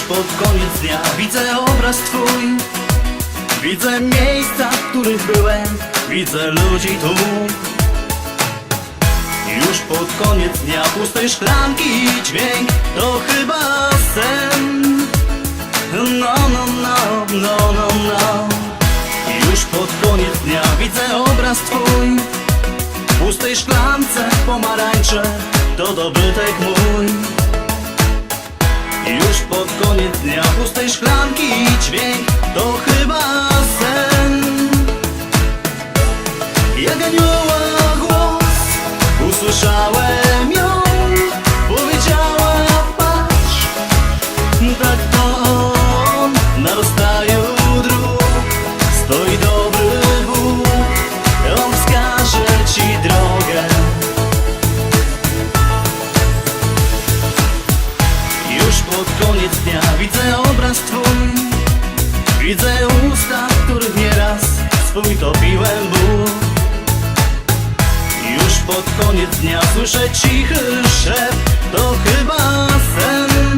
pod koniec dnia. Widzę obraz twój. Widzę miejsca, w których byłem. Widzę ludzi tu. Już pod koniec dnia pustej szklanki i dźwięk. To chyba sen. No, no, no, no, no, no. Już pod koniec dnia widzę obraz twój. W pustej szklance pomarańcze. To dobytek mój. już dnia pustej szklanki i dźwięk To chyba sen. Jak anioła głos Usłyszałem pod koniec dnia. Widzę obraz twój Widzę usta, których nieraz swój topiłem ból. Już pod koniec dnia słyszę cichy szept To chyba sen